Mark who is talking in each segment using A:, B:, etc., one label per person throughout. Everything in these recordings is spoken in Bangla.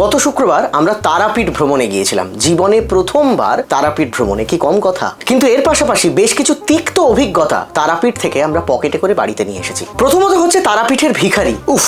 A: গত শুক্রবার আমরা তারাপীঠ ভ্রমণে গিয়েছিলাম। জীবনে প্রথমবার তারাপীঠ ভ্রমণে, কি কম কথা? কিন্তু এর পাশাপাশি বেশ কিছু তিক্ত অভিজ্ঞতা তারাপীঠ থেকে আমরা পকেটে করে বাড়িতে নিয়ে এসেছি। প্রথমত হচ্ছে তারাপীঠের ভিখারি। উফ,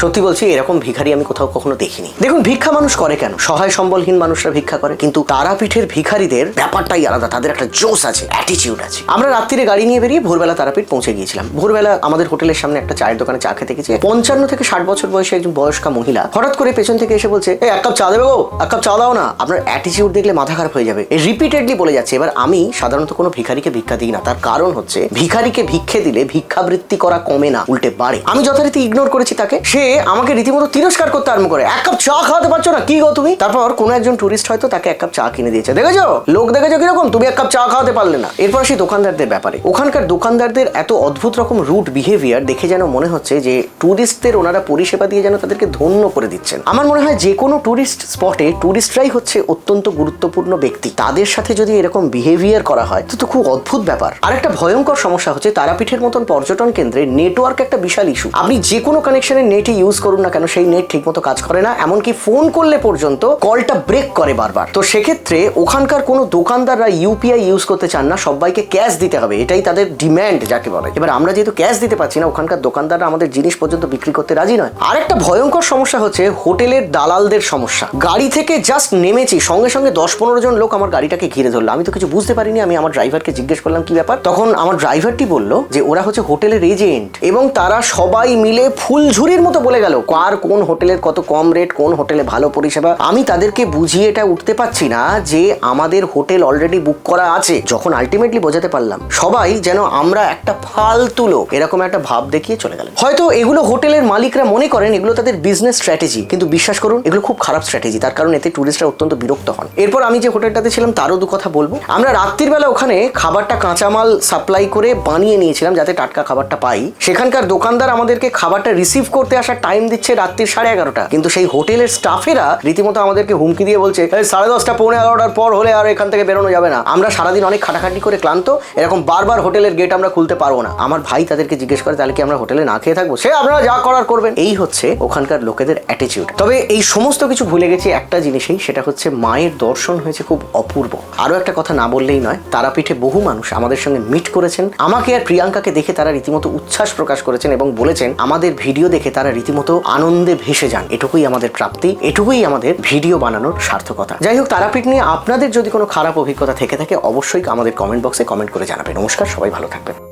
A: সত্যি বলছি, এরকম ভিখারি আমি কোথাও কখনো দেখিনি। দেখুন, ভিক্ষা মানুষ করে কেন? সহায় সম্বলহীন মানুষরা ভিক্ষা করে, কিন্তু তারাপীঠের ভিখারিদের ব্যাপারটাই আলাদা, তাদের একটা জোশ আছে অ্যাটিটিউড আছে। আমরা রাত্রিরে গাড়ি নিয়ে বেরিয়ে ভোরবেলা তারাপীঠ পৌঁছে গিয়েছিলাম। ভোরবেলা আমাদের হোটেলের সামনে একটা চায়ের দোকানে চা খেতে গেছি। পঞ্চান্ন থেকে ষাট বছর বয়সে একজন বয়স্কা মহিলা হঠাৎ করে পেছন থেকে এসে বলছে, এই, এক কাপ চা দেবে গো, এক কাপ চা দাও না। আপনার অ্যাটিটিউড দেখলে মাথা খারাপ হয়ে যাবে। রিপিটেডলি বলে যাচ্ছে। এবার আমি সাধারণত কোনো ভিখারিকে ভিক্ষা দিই না। তার কারণ হচ্ছে, ভিখারিকে ভিক্ষে দিলে ভিক্ষাবৃত্তি করা কমে না, উল্টে বাড়ে। আমি যথারীতি ইগনোর করেছি তাকে। সে আমাকে রীতিমতো তিরস্কার করতে আরম্ভ করে। এক কাপ চা খাওয়াতে পারছ না? কি গো তুমি? তারপর কোনো একজন টুরিস্ট হয়তো তাকে এক কাপ চা কিনে দিয়েছে। দেখেছ? লোক দেখেছ কীরকম? তুমি এক কাপ চা খাওয়াতে পারলে না। এরপর সেই দোকানদারদের ব্যাপারে। ওখানকার দোকানদারদের এত অদ্ভুত রকম রুট বিহেভিয়ার দেখে যেন মনে হচ্ছে যে টুরিস্টদের ওনারা পরিষেবা দিয়ে যেন তাদেরকে ধন্য করে দিচ্ছেন। আমার মনে হয় যে কোনো টুরিস্ট স্পটে টুরিস্টরাই হচ্ছে অত্যন্ত গুরুত্বপূর্ণ ব্যক্তি। তাদের সাথে যদি এরকম বিহেভিয়ার করা হয়, তো তো খুব অদ্ভুত ব্যাপার। আর একটা ভয়ঙ্কর সমস্যা হচ্ছে তারাপীঠের মতন পর্যটন কেন্দ্রে নেটওয়ার্ক একটা বিশাল ইস্যু আপনি যে কোনো কানেকশনের নেটই ইউজ করুন না কেন, সেই নেট ঠিকমতো কাজ করে না। এমনকি ফোন করলে পর্যন্ত কলটা ব্রেক করে বারবার। তো সেক্ষেত্রে ওখানকার কোনো দোকানদাররা ইউপিআই ইউজ করতে চান না, সবাইকে ক্যাশ দিতে হবে। এটাই তাদের ডিম্যান্ড যাকে বলে। এবার আমরা যেহেতু ক্যাশ দিতে পারছি না, ওখানকার দোকানদাররা আমাদের জিনিস পর্যন্ত বিক্রি করতে রাজি নয়। আর একটা ভয়ঙ্কর সমস্যা হচ্ছে হোটেলের দালালদের সমস্যা। গাড়ি থেকে জাস্ট নেমেছি, সঙ্গে সঙ্গে দশ পনেরো জন লোক আমার গাড়িটাকে ঘিরে ধরলো। আমি তো কিছু বুঝতে পারিনি, আমি আমার ড্রাইভারকে জিজ্ঞেস করলাম, কি ব্যাপার? তখন আমার ড্রাইভারটি বলল যে, ওরা হচ্ছে হোটেলের এজেন্ট এবং তারা সবাই মিলে ফুলঝুরির মতো বলে গেল, কার কোন হোটেলের কত কম রেট কোন হোটেলে ভালো পরিষেবা? আমি তাদেরকে বুঝিয়ে এটা উঠতে পারছি না যে, আমাদের হোটেল অলরেডি বুক করা আছে। যখন আলটিমেটলি বোঝাতে পারলাম, সবাই যেন আমরা একটা ফালতু লোক, এরকম একটা ভাব দেখিয়ে চলে গেলেন। হয়তো এগুলো হোটেলের মালিকরা মনে করেন, এগুলো তাদের বিজনেস স্ট্র্যাটেজি কিন্তু বিশ্বাস করুন, এগুলো খুব খারাপ স্ট্র্যাটেজি তার কারণ এতে টুরিস্টরা অত্যন্ত বিরক্ত হন। এরপর আমি যে হোটেলটাতে ছিলাম, তারও দু কথা বলব। আমরা রাত্রির বেলা ওখানে খাবারটা কাঁচামাল সাপ্লাই করে বানিয়ে নিয়েছিলাম, যাতে টাটকা খাবারটা পাই। সেখানকার দোকানদার আমাদেরকে খাবারটা রিসিভ করতে আসার টাইম দিচ্ছে রাত্রির সাড়ে এগারোটা। কিন্তু সেই হোটেলের স্টাফেরা রীতিমতো আমাদেরকে হুমকি দিয়ে বলছে, "এই সাড়ে দশটা, পৌনে এগারোটার পর হলে আর এখান থেকে বেরোনো যাবে না। আমরা সারাদিন অনেক খাটাখাটি করে ক্লান্ত। এরকম বারবার হোটেলের গেট আমরা খুলতে পারব না। আমার ভাই তাদেরকে জিজ্ঞেস করে, তাহলে কি আমরা হোটেলে না খেয়ে থাকব? সে, আপনারা যা করার করবেন। এই হচ্ছে ওখানকার লোকেদের অ্যাটিচিউড তবে এই সমস্ত কিছু ভুলে গেছি একটা জিনিসেই, সেটা হচ্ছে মায়ের দর্শন হয়েছে খুব অপূর্ব। আরও একটা কথা না বললেই নয়, তারাপীঠে বহু মানুষ আমাদের সঙ্গে মিট করেছেন। আমাকে আর প্রিয়াঙ্কাকে দেখে তারা রীতিমতো উচ্ছ্বাস প্রকাশ করেছেন এবং বলেছেন, আমাদের ভিডিও দেখে তারা রীতিমতো আনন্দে ভেসে যান। এটুকুই আমাদের প্রাপ্তি, এটুকুই আমাদের ভিডিও বানানোর সার্থকতা। যাই হোক, তারাপীঠ নিয়ে আপনাদের যদি কোনো খারাপ অভিজ্ঞতা থেকে থাকে, অবশ্যই আমাদের কমেন্ট বক্সে কমেন্ট করে জানাবেন। নমস্কার, সবাই ভালো থাকবেন।